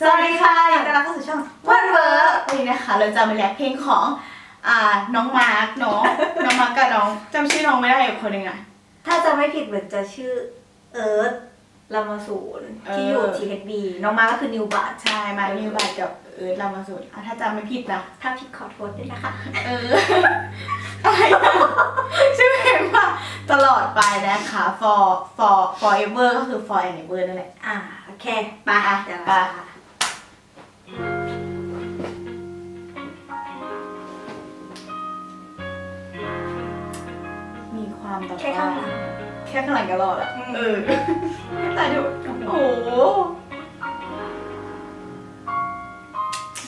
สวัสดีค่ะยินดีต้อนรับเข้าสู่ช่องวันเวอร์วันนี้นะคะ เราจะมาแลกเพลงของอ่าน้องมาร์กเนาะน้องมาร์กกับน้องจำชื่อน้องไม่ได้อีกคนหนึ่งอะ ถ้าจะไม่ผิดเหมือนจะชื่อเอิร์ธลามาศูนย์ที่อยู่เออ THB น้องมาก็คือนิวบาทใช่มานิวบายกับเอิร์ธรามาสุดอะถ้าจำไม่ผิดนะถ้าผิดขอโทษด้วยนะคะ เอออะไรนะชื่อเพลงว่าตลอดไปนะคะ for for forever ก็คือ for and ever นั่นแหละ อ่า โอเค ไปอะเดี๋ยวไปเรา มีความแบบแค่ข้างหลัง แค่ข้างหลังก็รอดอะอืมเออแต่ดูโอ้โห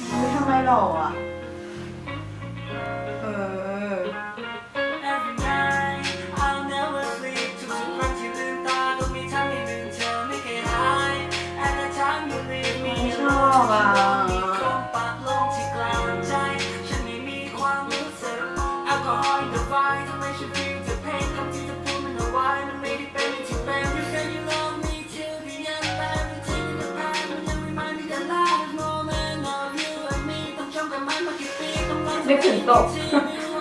เฮ้ยทำไมหล่ออะ นึกถึงตก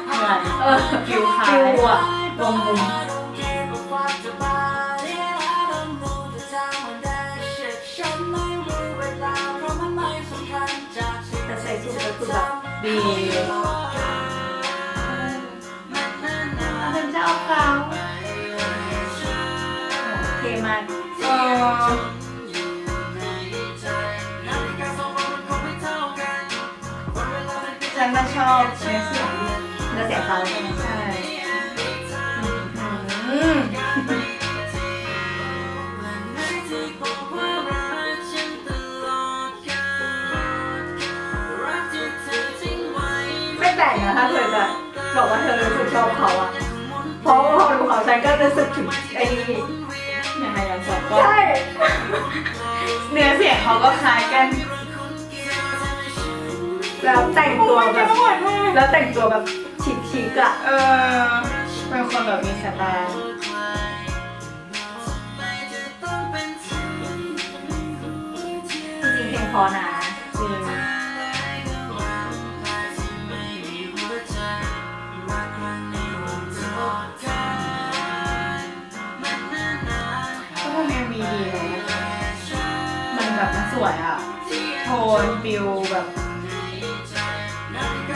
เหมือนเออฟิวคายฟิวอะลงมุม I don't care about the body I don't know the time when that shit ฉันไม่รู้เวลาเพราะมันไม่สำคัญจากสิ่งแต่ใส่สูทก็คือแบบดีเอาเป็นเจ้าเขาเท่มากเออ ชอบเนื้อเสียงเนื้อเสียงเขาใช่ไหมใช่อืมไม่แปลกนะถ้าเธอจะบอกว่าเธอรู้สึกชอบเขาอะเพราะว่าพอดูเขาฉันก็รู้สึกถึงไอ้นี่ยังไงยังสอบก็ใช่ เนื้อเสียงเขาก็คล้ายกัน แล้วแต่งตัวแบบแล้วแต่งตัวแบบชิคชิคๆอะเออเป็นคนแบบมีสไตล์จริงๆเพลงพอนะจริงก็ทำเอ็มวีดีเนาะมันแบบมันสวยอะ โทนฟิลแบบ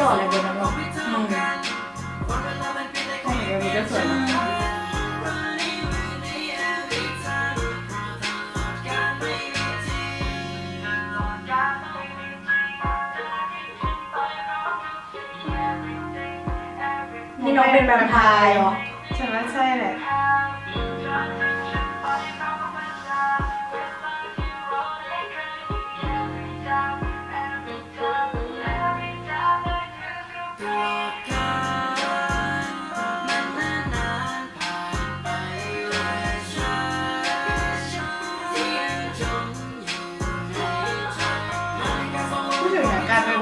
หล่อเลยบนนั้นหรออืมของเอ็มวีก็สวยนะนี่น้องเป็นแวมไพร์เหรอ ฉันว่าใช่แหละ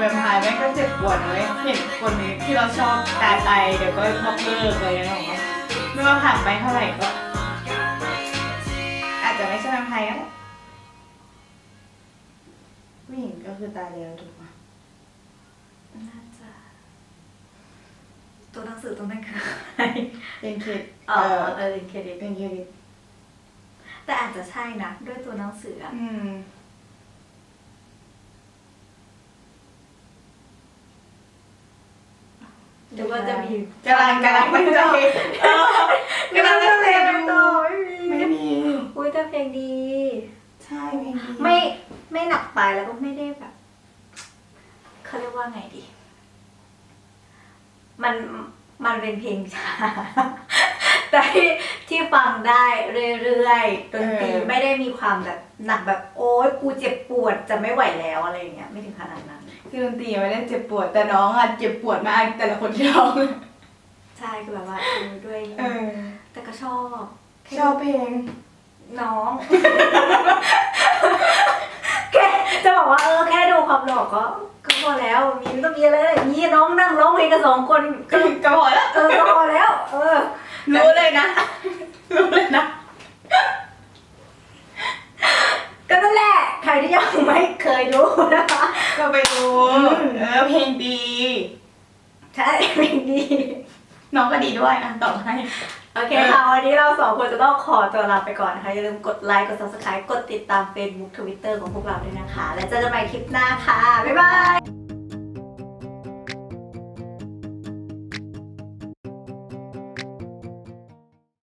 แวมไพร์แม่งก็เจ็บปวดเลยเห็นคนที่เราชอบตายไปเดี๋ยวก็บอกเลิกอะไรอย่างเงี้ยหรอไม่ว่าผ่านไปเท่าไหร่ก็ อาจจะไม่ใช่แวมไพร์ก็ได้ผู้หญิงก็คือตายแล้วถูกไหมน่าจะตัวหนังสือตรงนั้นคืออะไรเป็นเคสอ๋เอออเออเครดิตเป็นเคสแต่อาจจะใช่นะด้วยตัวหนังสืออะอืม รือว่าจะมีกำลังกำลังไม่ใจเออกำลังจะเรียนต่อดูไม่มีไม่มีอุ้ยแต่เพลงดี ใช่เพลงดีไม่ไม่หนักไปแล้วก็ไม่ได้แบบเขาเรียกว่าไงดี มันมันเป็นเพลงช้าแต่ที่ที่ฟังได้เรื่อยๆดนตรีไม่ได้มีความแบบหนักแบบโอ๊ยกูเจ็บปวดจะไม่ไหวแล้วอะไรอย่างเงี้ยไม่ถึงขนาดนั้น คือดนตรีไม่ได้เจ็บปวดแต่น้องอะเจ็บปวดมากแต่ละคนที่ร้องใช่คือแบบว่าเออด้วยเออแต่ก็ชอบแค่ชอบเพลงน้องแค่จะบอกว่าเออแค่ดูความหล่อก็ก็พอแล้วมีไม่ต้องมีอะไรเลยมีน้องนั่งร้องเพลงกันสองคนก็ก็ก็พอแล้วเออก็พอแล้ว เออรู้เลยนะรู้เลยนะ ก็นั่นแหละ ใครที่ยังไม่เคยดูนะคะก็ไปดูอืมเออเพลงดี ใช่เพลงดี น้องก็ดีด้วยอะต่อให้โอเคค่ะ วันนี้เราสองคนจะต้องขอตัวลาไปก่อนนะคะ อย่าลืมกดไลค์ กด subscribe กดติดตาม Facebook Twitter ของพวกเราด้วยนะคะ และเจอกันใหม่คลิปหน้าค่ะ บ๊ายบาย